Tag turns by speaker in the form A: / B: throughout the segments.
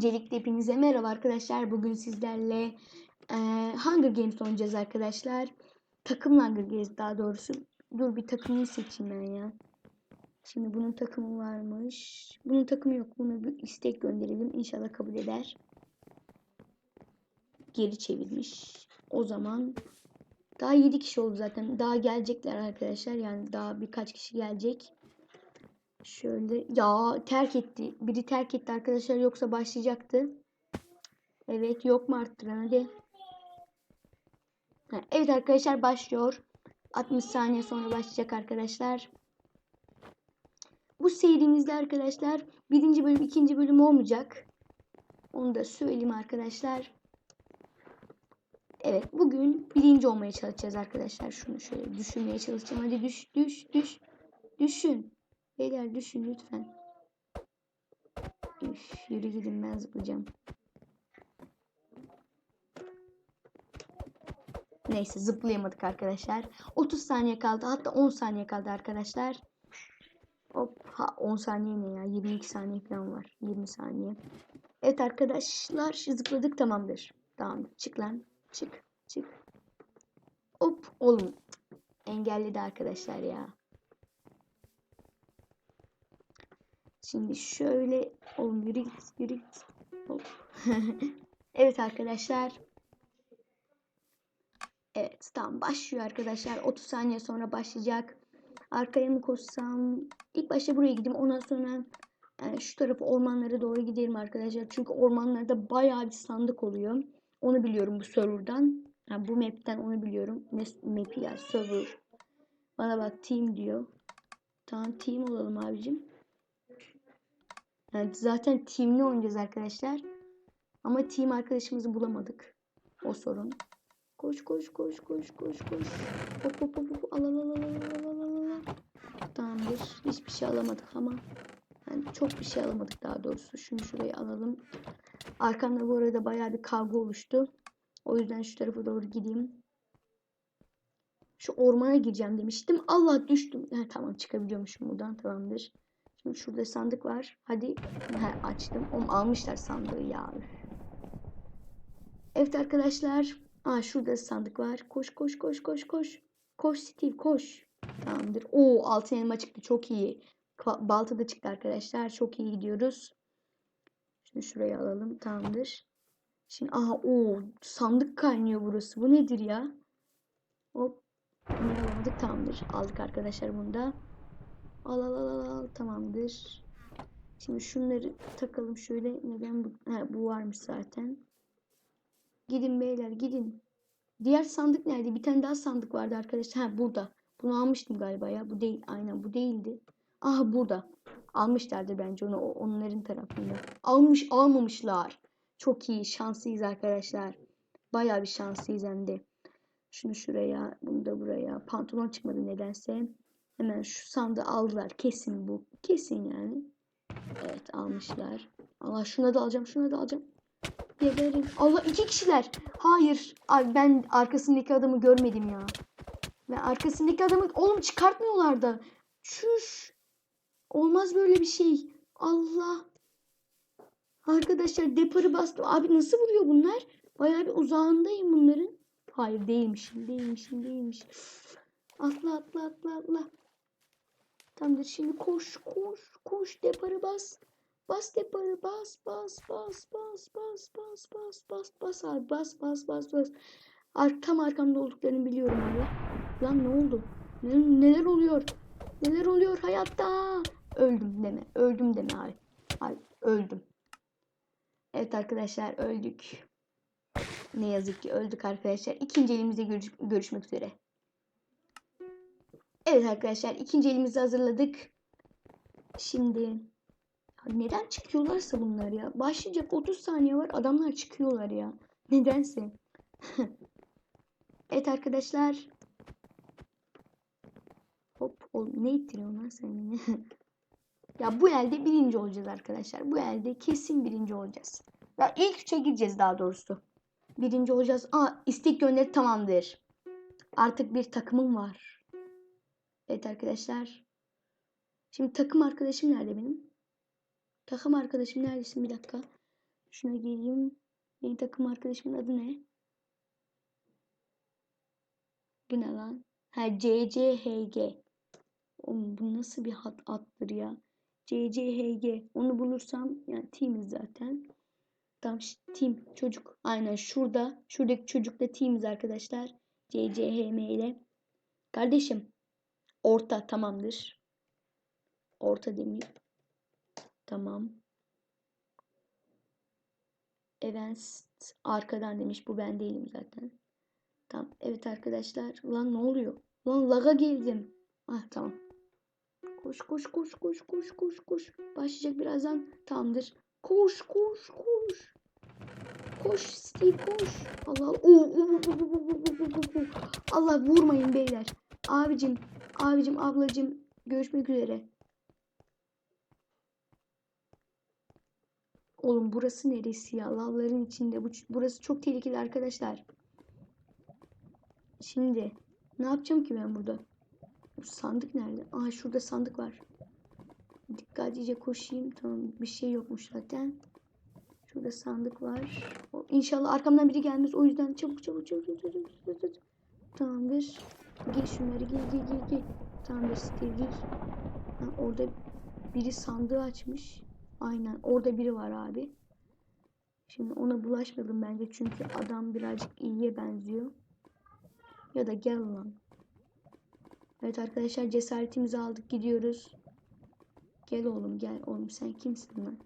A: Öncelikle hepinize merhaba arkadaşlar. Bugün sizlerle e, Hunger Games oynayacağız arkadaşlar. Takım Hunger Games daha doğrusu. Dur bir takımını seçeyim ben ya. Şimdi bunun takımı varmış. Bunun takımı yok. Bunu bir istek gönderelim. İnşallah kabul eder. Geri çevirmiş. O zaman daha 7 kişi oldu zaten. Daha gelecekler arkadaşlar. Yani daha birkaç kişi gelecek. Şöyle ya terk etti. Biri terk etti arkadaşlar yoksa başlayacaktı. Evet yok mu arttıran hadi. Ha, evet arkadaşlar başlıyor. 60 saniye sonra başlayacak arkadaşlar. Bu serimizde arkadaşlar birinci bölüm ikinci bölüm olmayacak. Onu da söyleyeyim arkadaşlar. Evet bugün birinci olmaya çalışacağız arkadaşlar. Şunu şöyle düşünmeye çalışacağım. Hadi düş düş düş. Düşün. Beyler düşün lütfen. Üf, yürü gidin ben zıplayacağım. Neyse zıplayamadık arkadaşlar. 30 saniye kaldı. Hatta 10 saniye kaldı arkadaşlar. Hop ha 10 saniye ne ya? 22 saniye falan var. 20 saniye. Evet arkadaşlar zıpladık tamamdır. Tamamdır. Çık lan. Çık. Çık. Hop oğlum. Engelledi arkadaşlar ya. Şimdi şöyle oğlum yürü git yürü git. Evet arkadaşlar. Evet tamam başlıyor arkadaşlar. 30 saniye sonra başlayacak. Arkaya mı koşsam? İlk başta buraya gideyim. Ondan sonra yani şu tarafı ormanlara doğru gidelim arkadaşlar. Çünkü ormanlarda bayağı bir sandık oluyor. Onu biliyorum bu serverdan. Yani bu map'ten onu biliyorum. Ne map'i ya server. Bana bak team diyor. Tamam team olalım abicim. Yani zaten teamli oynayacağız arkadaşlar. Ama team arkadaşımızı bulamadık. O sorun. Koş koş koş koş koş koş. Hop hop hop hop. Al al al al al al al al. Tamamdır. Hiçbir şey alamadık ama. Yani çok bir şey alamadık daha doğrusu. Şunu şuraya alalım. Arkamda bu arada bayağı bir kavga oluştu. O yüzden şu tarafa doğru gideyim. Şu ormana gireceğim demiştim. Allah düştüm. Ha, tamam çıkabiliyormuşum buradan. Tamamdır. Şimdi şurada sandık var. Hadi. He, açtım. Oğlum almışlar sandığı ya. Evet arkadaşlar. Aa şurada sandık var. Koş koş koş koş koş. Koş Steve koş. Tamamdır. Oo altın elma çıktı. Çok iyi. Balta da çıktı arkadaşlar. Çok iyi gidiyoruz. Şimdi şuraya alalım. Tamamdır. Şimdi aha o sandık kaynıyor burası. Bu nedir ya? Hop. Bunu alamadık. Tamamdır. Aldık arkadaşlar bunu da. Al al al al tamamdır. Şimdi şunları takalım şöyle. Neden bu? He, bu varmış zaten. Gidin beyler gidin. Diğer sandık nerede? Bir tane daha sandık vardı arkadaşlar. Ha burada. Bunu almıştım galiba ya. Bu değil. Aynen bu değildi. Aha burada. Almışlardı bence onu onların tarafında. Almış almamışlar. Çok iyi. Şanslıyız arkadaşlar. Baya bir şanslıyız hem de. Şunu şuraya. Bunu da buraya. Pantolon çıkmadı nedense. Hemen şu sandığı aldılar. Kesin bu. Kesin yani. Evet almışlar. Allah şuna da alacağım. Şuna da alacağım. Geberin. Allah iki kişiler. Hayır. Abi ben arkasındaki adamı görmedim ya. Ben arkasındaki adamı oğlum çıkartmıyorlar da. Çüş. Olmaz böyle bir şey. Allah. Arkadaşlar deparı bastım. Abi nasıl vuruyor bunlar? Bayağı bir uzağındayım bunların. Hayır değilmişim. Değilmişim. Değilmiş. Atla atla atla atla. Tamamdır şimdi koş koş koş deparı bas. Bas deparı bas bas bas bas bas bas bas bas bas abi bas bas bas bas. Ar tam arkamda olduklarını biliyorum abi. Lan ne oldu? Ne, neler oluyor? Neler oluyor hayatta? Öldüm deme. Öldüm deme abi. Abi öldüm. Evet arkadaşlar öldük. Ne yazık ki öldük arkadaşlar. İkinci elimizde görüş görüşmek üzere. Evet arkadaşlar ikinci elimizi hazırladık. Şimdi neden çıkıyorlarsa bunlar ya. Başlayacak 30 saniye var adamlar çıkıyorlar ya. Nedense. evet arkadaşlar. Hop oğlum ne ittiriyorsun lan sen ya bu elde birinci olacağız arkadaşlar. Bu elde kesin birinci olacağız. Ya ilk üçe gireceğiz daha doğrusu. Birinci olacağız. Aa istek gönderi tamamdır. Artık bir takımım var. Evet arkadaşlar. Şimdi takım arkadaşım nerede benim? Takım arkadaşım neredesin? Bir dakika. Şuna geleyim. Benim takım arkadaşımın adı ne? Bu ne lan? Ha CCHG. Oğlum bu nasıl bir hat attır ya? CCHG. Onu bulursam yani teamiz zaten. Tamam ş- team çocuk. Aynen şurada. Şuradaki çocuk da teamiz arkadaşlar. CCHM ile. Kardeşim. Orta tamamdır. Orta demir. Tamam. Evans arkadan demiş. Bu ben değilim zaten. Tamam. Evet arkadaşlar. Lan ne oluyor? Lan laga girdim. Ah tamam. Koş koş koş koş koş koş koş. Başlayacak birazdan. Tamamdır. Koş koş koş. Koş Steve koş. Allah Allah. Oo. Allah vurmayın beyler. Abicim, abicim, ablacım görüşmek üzere. Oğlum burası neresi ya? Lavların içinde. Bu, burası çok tehlikeli arkadaşlar. Şimdi ne yapacağım ki ben burada? Bu sandık nerede? Aa şurada sandık var. Dikkatlice koşayım. Tamam bir şey yokmuş zaten. Şurada sandık var. İnşallah arkamdan biri gelmez. O yüzden çabuk çabuk çabuk çabuk çabuk. çabuk. Tamamdır. Gir şunları gir gir gir gir. Tamamdır Steve gir. Ha, orada biri sandığı açmış. Aynen orada biri var abi. Şimdi ona bulaşmayalım bence çünkü adam birazcık iyiye benziyor. Ya da gel lan. Evet arkadaşlar cesaretimizi aldık gidiyoruz. Gel oğlum gel oğlum sen kimsin lan?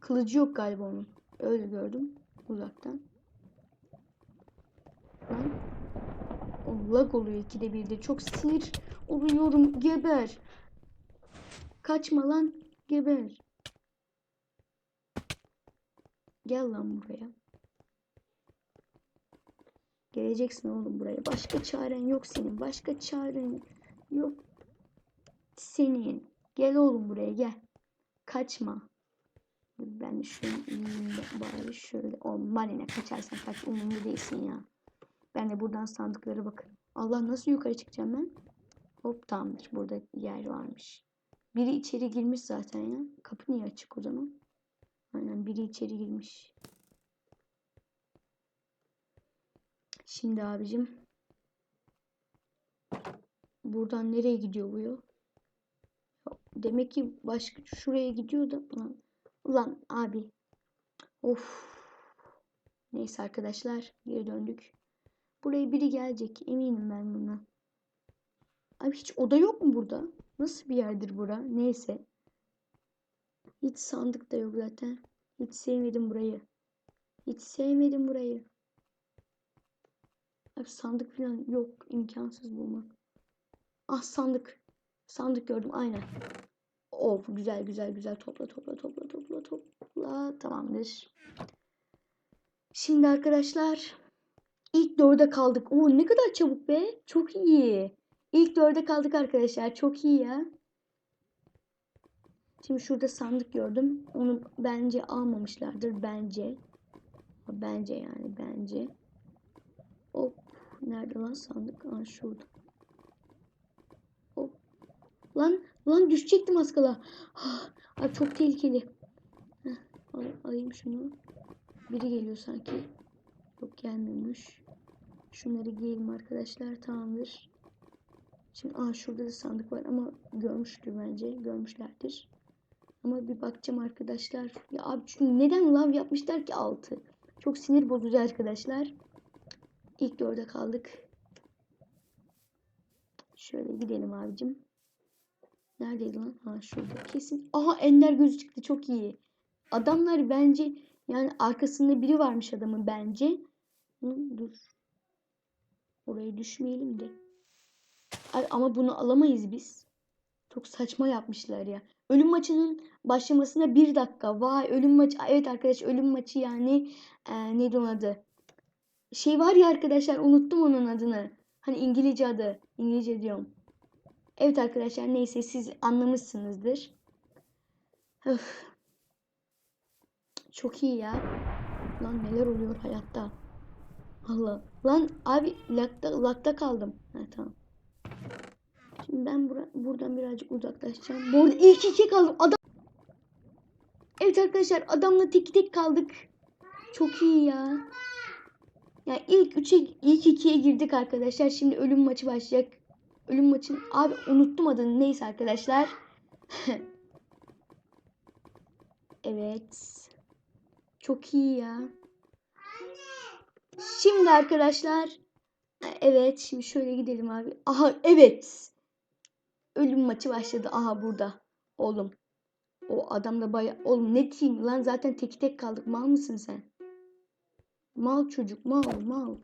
A: Kılıcı yok galiba onun. Öyle gördüm uzaktan. Lan. Lag oluyor ikide birde. Çok sinir oluyorum. Geber. Kaçma lan. Geber. Gel lan buraya. Geleceksin oğlum buraya. Başka çaren yok senin. Başka çaren yok senin. Gel oğlum buraya gel. Kaçma. Ben şunu bari şöyle. Oğlum ne kaçarsan kaç umurumda değilsin ya. Ben de buradan sandıklara bakarım. Allah nasıl yukarı çıkacağım ben? Hop tamamdır. Burada yer varmış. Biri içeri girmiş zaten ya. Kapı niye açık o zaman? Aynen biri içeri girmiş. Şimdi abicim. Buradan nereye gidiyor bu yol? Demek ki başka şuraya gidiyor da. Ulan, ulan abi. Of. Neyse arkadaşlar geri döndük. Buraya biri gelecek. Eminim ben buna. Abi hiç oda yok mu burada? Nasıl bir yerdir bura? Neyse. Hiç sandık da yok zaten. Hiç sevmedim burayı. Hiç sevmedim burayı. Abi sandık falan yok. imkansız bulmak. Ah sandık. Sandık gördüm aynen. Of güzel güzel güzel topla topla topla topla topla. Tamamdır. Şimdi arkadaşlar ilk dörde kaldık. Oo ne kadar çabuk be. Çok iyi. İlk dörde kaldık arkadaşlar. Çok iyi ya. Şimdi şurada sandık gördüm. Onu bence almamışlardır. Bence. Bence yani bence. Hop. Nerede lan sandık? Aa şurada. Hop. Lan lan düşecektim az kala. Ay çok tehlikeli. Heh, al, alayım şunu. Biri geliyor sanki. Yok gelmiyormuş. Şunları giyelim arkadaşlar. Tamamdır. Şimdi aa şurada da sandık var ama görmüştür bence. Görmüşlerdir. Ama bir bakacağım arkadaşlar. Ya abi çünkü neden lav yapmışlar ki altı? Çok sinir bozucu arkadaşlar. İlk dörde kaldık. Şöyle gidelim abicim. Neredeydi lan? Ha şurada. Kesin. Aha ender gözü çıktı. Çok iyi. Adamlar bence yani arkasında biri varmış adamın bence. Hı, dur. Oraya düşmeyelim de. Ay, ama bunu alamayız biz. Çok saçma yapmışlar ya. Ölüm maçının başlamasına bir dakika. Vay ölüm maçı. Evet arkadaş ölüm maçı yani. Ee, neydi onun adı? Şey var ya arkadaşlar unuttum onun adını. Hani İngilizce adı. İngilizce diyorum. Evet arkadaşlar neyse siz anlamışsınızdır. Öf. Çok iyi ya. Lan neler oluyor hayatta. Allah. Lan abi lakta, lakta kaldım. Ha tamam. Şimdi ben bura, buradan birazcık uzaklaşacağım. Bu arada ilk iki kaldım. Adam Evet arkadaşlar adamla tek tek kaldık. Çok iyi ya. Ya ilk 3'e ilk 2'ye girdik arkadaşlar. Şimdi ölüm maçı başlayacak. Ölüm maçın abi unuttum adını. Neyse arkadaşlar. evet. Çok iyi ya. Şimdi arkadaşlar evet şimdi şöyle gidelim abi. Aha evet. Ölüm maçı başladı. Aha burada. Oğlum. O adam da baya oğlum ne diyeyim lan zaten tek tek kaldık. Mal mısın sen? Mal çocuk mal mal.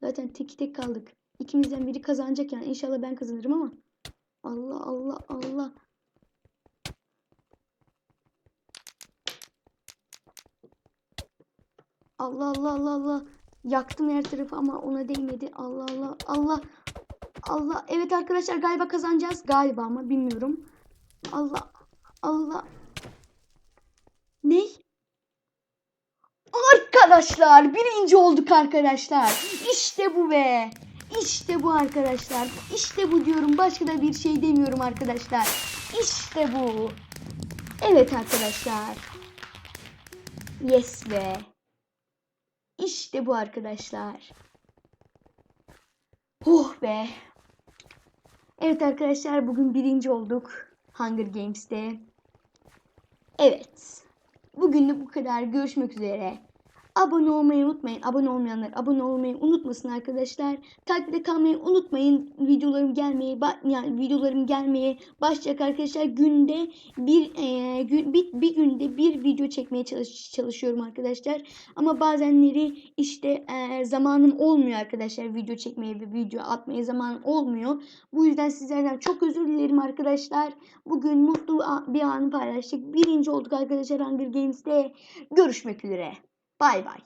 A: Zaten tek tek kaldık. İkimizden biri kazanacak yani. İnşallah ben kazanırım ama. Allah Allah Allah. Allah Allah Allah Allah. Yaktım her tarafı ama ona değmedi. Allah Allah Allah. Allah. Evet arkadaşlar galiba kazanacağız. Galiba ama bilmiyorum. Allah. Allah. Ne? Arkadaşlar birinci olduk arkadaşlar. İşte bu be. İşte bu arkadaşlar. İşte bu diyorum. Başka da bir şey demiyorum arkadaşlar. İşte bu. Evet arkadaşlar. Yes be. İşte bu arkadaşlar. Oh be. Evet arkadaşlar bugün birinci olduk. Hunger Games'te. Evet. Bugünlük bu kadar. Görüşmek üzere. Abone olmayı unutmayın. Abone olmayanlar abone olmayı unutmasın arkadaşlar. Takipte kalmayı unutmayın. Videolarım gelmeye yani videolarım gelmeye başlayacak arkadaşlar. Günde bir, e, gün, bir bir günde bir video çekmeye çalış çalışıyorum arkadaşlar. Ama bazenleri işte e, zamanım olmuyor arkadaşlar. Video çekmeye ve video atmaya zaman olmuyor. Bu yüzden sizlerden çok özür dilerim arkadaşlar. Bugün mutlu bir anı paylaştık. Birinci olduk arkadaşlar Hunger Games'te. Görüşmek üzere. Bye bye.